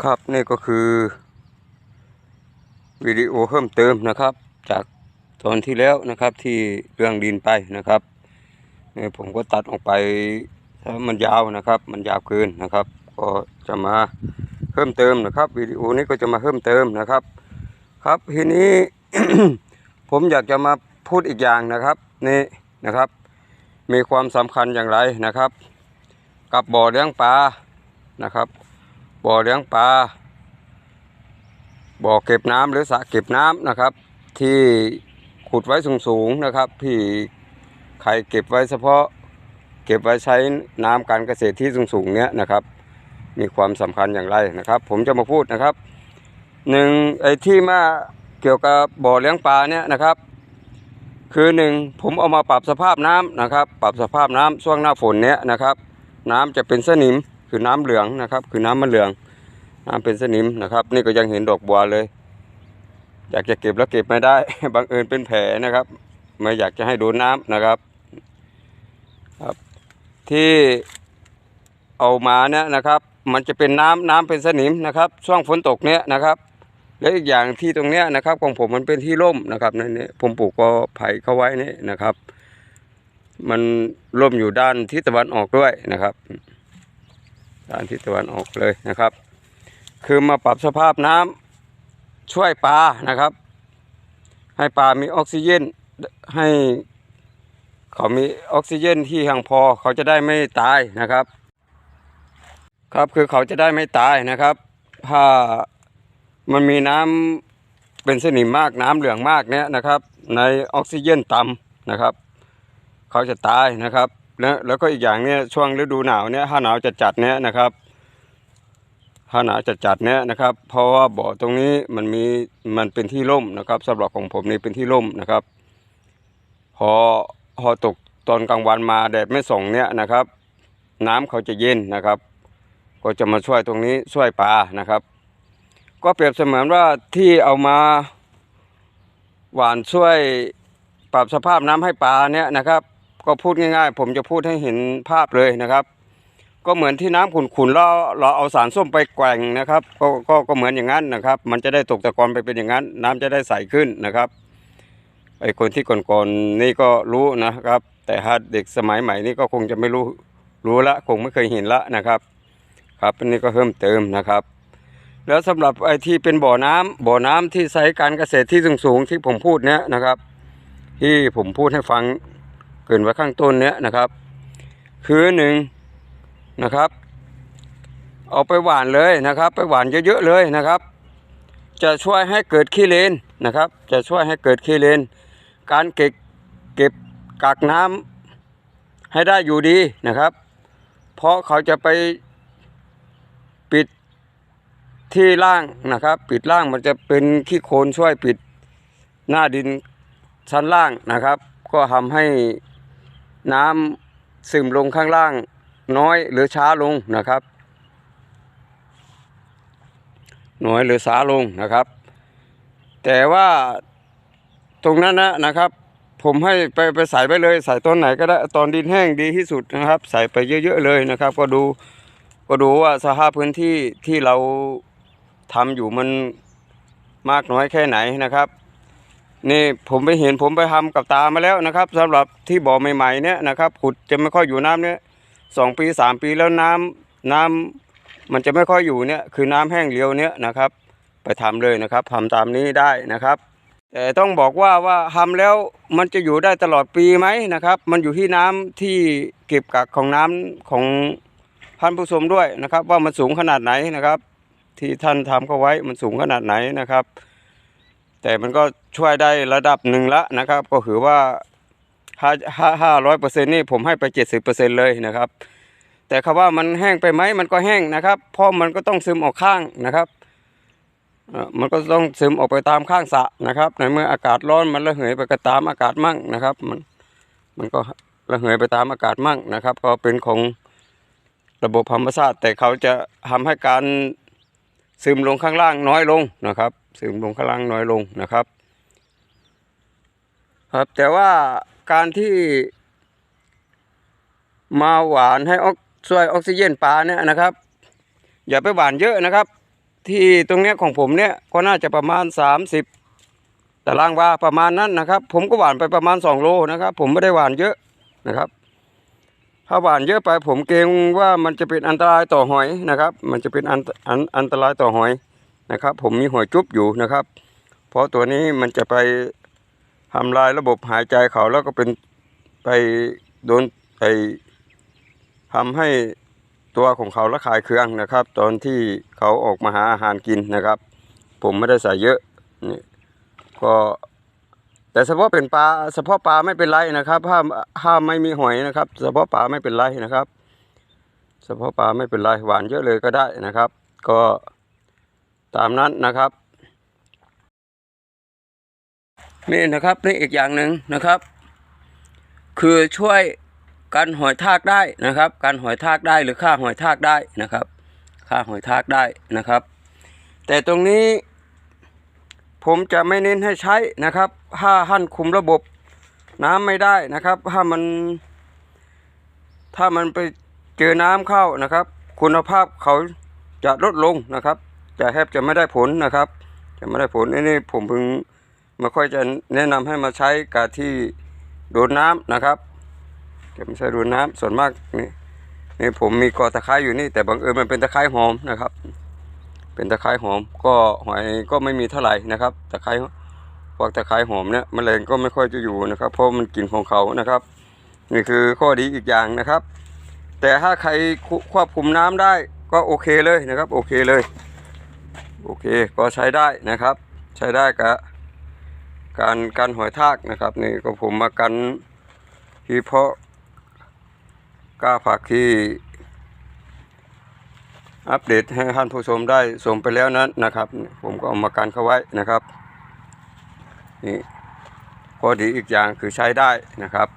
ครับนี่ก็คือ วิดีโอเพิ่มเติมนะครับ จากตอนที่แล้วนะครับที่เรื่องดินไปนะครับเนี่ยผมก็ตัดออกไปถ้ามันยาวนะครับ มันยาวเกินนะครับ ก็จะมาเพิ่มเติมนะครับวิดีโอนี้ก็จะมาเพิ่มเติมนะครับ ครับทีนี้ ผมอยากจะมาพูดอีกอย่างนะครับนี่นะครับ มีความสำคัญอย่างไรนะครับ กับบ่อเลี้ยงปลานะครับ บ่อเลี้ยงปลาบ่อเก็บน้ำหรือสระเก็บน้ำนะครับ ที่ขุดไว้สูงๆนะครับ ที่ใครเก็บไว้เฉพาะเก็บไว้ใช้น้ำการเกษตรที่สูงๆเนี้ยนะครับ มีความสำคัญอย่างไรนะครับ ผมจะมาพูดนะครับหนึ่งไอ้ที่มาเกี่ยวกับบ่อเลี้ยงปลาเนี่ยนะครับ คือหนึ่งผมเอามาปรับสภาพน้ำนะครับ ปรับสภาพน้ำช่วงหน้าฝนเนี้ยนะครับ น้ำจะเป็นสนิมคือน้ำเหลืองนะครับ คือน้ำมันเหลือง น้ำเป็นสนิมนะครับ นี่ก็ยังเห็นดอกบัวเลย อยากจะเก็บแล้วเก็บไม่ได้ บังเอิญเป็นแผลนะครับ ไม่อยากจะให้โดนน้ำนะครับครับ ที่เอามาเนี่ยนะครับ มันจะเป็นน้ำน้ำเป็นสนิมนะครับ ช่วงฝนตกเนี้ยนะครับ และอีกอย่างที่ตรงเนี้ยนะครับ ของผมมันเป็นที่ร่มนะครับในนี้ผมปลูกกอไผ่เข้าไว้นี่นะครับ มันร่มอยู่ด้านทิศตะวันออกด้วยนะครับ ด้านทิศตะวันออกเลยนะครับ คือมาปรับสภาพน้ำช่วยปลานะครับ ให้ปลามีออกซิเจนให้เขามีออกซิเจนที่เพียงพอเขาจะได้ไม่ตายนะครับ ครับคือเขาจะได้ไม่ตายนะครับ ถ้ามันมีน้ำเป็นสนิมมากน้ำเหลืองมากเนี้ยนะครับ ในออกซิเจนต่ำนะครับ เขาจะตายนะครับแล้วแล้วก็อีกอย่างเนี้ยช่วงฤดูหนาวเนี้ยถ้าหนาวจัดจัดๆเนี้ยนะครับ ถ้าหนาจัดจัดๆเนี้ยนะครับ เพราะว่าบ่อตรงนี้มันมีมันเป็นที่ร่มนะครับสำหรับของผมนี่เป็นที่ร่มนะครับ พอพอตกตอนกลางวันมาแดดไม่ส่องเนี้ยนะครับ น้ำเขาจะเย็นนะครับ ก็จะมาช่วยตรงนี้ช่วยปลานะครับ ก็เปรียบเสมือนว่าที่เอามาหวานช่วยปรับสภาพน้ำให้ปลาเนี่ยนะครับ ก็พูดง่ายๆ ผมจะพูดให้เห็นภาพเลยนะครับ ก็เหมือนที่น้ำขุ่นๆแล้วเราเอาสารส้มไปแกว่งนะครับก็ก็ก็เหมือนอย่างนั้นนะครับ มันจะได้ตกตะกอนไปเป็นอย่างนั้น น้ำจะได้ใสขึ้นนะครับไอคนที่ก่อนๆนี่ก็รู้นะครับ แต่ถ้าเด็กสมัยใหม่นี่ก็คงจะไม่รู้รู้ละคงไม่เคยเห็นละนะครับ ครับอันนี้ก็เพิ่มเติมนะครับ แล้วสำหรับไอที่เป็นบ่อน้ำบ่อน้ำที่ใช้การเกษตรที่สูงๆที่ผมพูดเนี้ยนะครับ ที่ผมพูดให้ฟังเกินไว้ข้างต้นเนี้ยนะครับ คือหนึ่ง นะครับ เอาไปหวานเลยนะครับ ไปหวานเยอะๆเลยนะครับ จะช่วยให้เกิดขี้เลนนะครับ จะช่วยให้เกิดขี้เลน การเก็บเก็บกักน้ำให้ได้อยู่ดีนะครับ เพราะเขาจะไปปิดที่ล่างนะครับ ปิดล่างมันจะเป็นขี้โคลนช่วยปิดหน้าดินชั้นล่างนะครับ ก็ทำให้น้ำซึมลงข้างล่าง น้อยหรือช้าลงนะครับ น้อยหรือช้าลงนะครับ แต่ว่าตรงนั้นนะนะครับ ผมให้ไปไปใส่ไปเลย ใส่ตอนไหนก็ได้ตอนดินแห้งดีที่สุดนะครับ ใส่ไปเยอะๆเลยนะครับ ก็ดูก็ดูว่าสภาพพื้นที่ที่เราทำอยู่มันมากน้อยแค่ไหนนะครับนี่ผมไปเห็นผมไปทำกับตามาแล้วนะครับสำหรับที่บ่อใหม่ๆเนี่ยนะครับขุดจะไม่ค่อยอยู่น้ำเนี่ย สองปีสามปีแล้วน้ำน้ำมันจะไม่ค่อยอยู่เนี่ยคือน้ำแห้งเรียวเนี่ยนะครับ ไปทำเลยนะครับทำตามนี้ได้นะครับ แต่ต้องบอกว่าว่าทำแล้วมันจะอยู่ได้ตลอดปีไหมนะครับ มันอยู่ที่น้ำที่เก็บกักของน้ำของท่านผู้ชมด้วยนะครับ ว่ามันสูงขนาดไหนนะครับ ที่ท่านทำเข้าไว้มันสูงขนาดไหนนะครับ แต่มันก็ช่วยได้ระดับหนึ่งละนะครับ ก็คือว่า ห้าห้าห้าร้อยเปอร์เซ็นต์นี่ผมให้ไปเจ็ดสิบเปอร์เซ็นต์เลยนะครับ แต่คำว่ามันแห้งไปไหมมันก็แห้งนะครับ เพราะมันก็ต้องซึมออกข้างนะครับมันก็ต้องซึมออกไปตามข้างสระนะครับ ในเมื่ออากาศร้อนมันระเหยไปก็ตามอากาศมั่งนะครับ มันมันก็ระเหยไปตามอากาศมั่งนะครับ ก็เป็นของระบบธรรมชาติแต่เขาจะทำให้การซึมลงข้างล่างน้อยลงนะครับ ซึมลงข้างล่างน้อยลงนะครับ ครับแต่ว่า การที่มาหวานให้ออกช่วยออกซิเจนปลาเนี่ยนะครับ อย่าไปหวานเยอะนะครับ ที่ตรงเนี้ยของผมเนี่ยก็น่าจะประมาณ 30ตารางวาประมาณนั้นนะครับ ผมก็หวานไปประมาณ 2 โลนะครับ ผมไม่ได้หวานเยอะนะครับ ถ้าหวานเยอะไปผมเกรงว่ามันจะเป็นอันตรายต่อหอยนะครับ มันจะเป็นอันอันอันตรายต่อหอยนะครับ ผมมีหอยจุ๊บอยู่นะครับ เพราะตัวนี้มันจะไป ทำลายระบบหายใจเขาแล้วก็เป็นไปโดนไอทำให้ตัวของเขาระคายเคืองนะครับ ตอนที่เขาออกมาหาอาหารกินนะครับ ผมไม่ได้ใส่เยอะนี่ก็แต่เฉพาะเป็นปลาเฉพาะปลาไม่เป็นไรนะครับถ้าถ้าไม่มีหอยนะครับเฉพาะปลาไม่เป็นไรนะครับเฉพาะปลาไม่เป็นไรหวานเยอะเลยก็ได้นะครับ ก็ตามนั้นนะครับ นี่นะครับนี่อีกอย่างหนึ่งนะครับ คือช่วยกันหอยทากได้นะครับกันหอยทากได้หรือฆ่าหอยทากได้นะครับฆ่าหอยทากได้นะครับ แต่ตรงนี้ผมจะไม่เน้นให้ใช้นะครับถ้าหั่นคุมระบบน้ำไม่ได้นะครับ ถ้ามัน ถ้ามันไปเจอน้ำเข้านะครับ คุณภาพเขาจะลดลงนะครับ จะแทบจะไม่ได้ผลนะครับ จะไม่ได้ผลนนี้ผมเพิ่ง ไม่ค่อยจะแนะนำให้มาใช้กับที่โดนน้ำนะครับจะไม่ใช่โดนน้ำส่วนมากนี่นี่ผมมีกอตะไคร้อยู่นี่แต่บังเอิญมันเป็นตะไคร้หอมนะครับ เป็นตะไคร้หอม ก็หอยก็ไม่มีเท่าไหร่นะครับตะไคร้พวกตะไคร้หอมเนี่ยแมลงก็ไม่ค่อยจะอยู่นะครับ เพราะมันกินของเขานะครับ นี่คือข้อดีอีกอย่างนะครับ แต่ถ้าใครควบคุมน้ำได้ก็โอเคเลยนะครับ โอเคเลย โอเคก็ใช้ได้นะครับ ใช้ได้กับ การกันหอยทากนะครับนี่ก็ผมมากันที่เพาะกล้าผักที่อัปเดตให้ท่านผู้ชมได้ชมไปแล้วนั้นนะครับ ผมก็เอามากันเข้าไว้นะครับนี่ข้อดีอีกอย่างคือใช้ได้นะครับ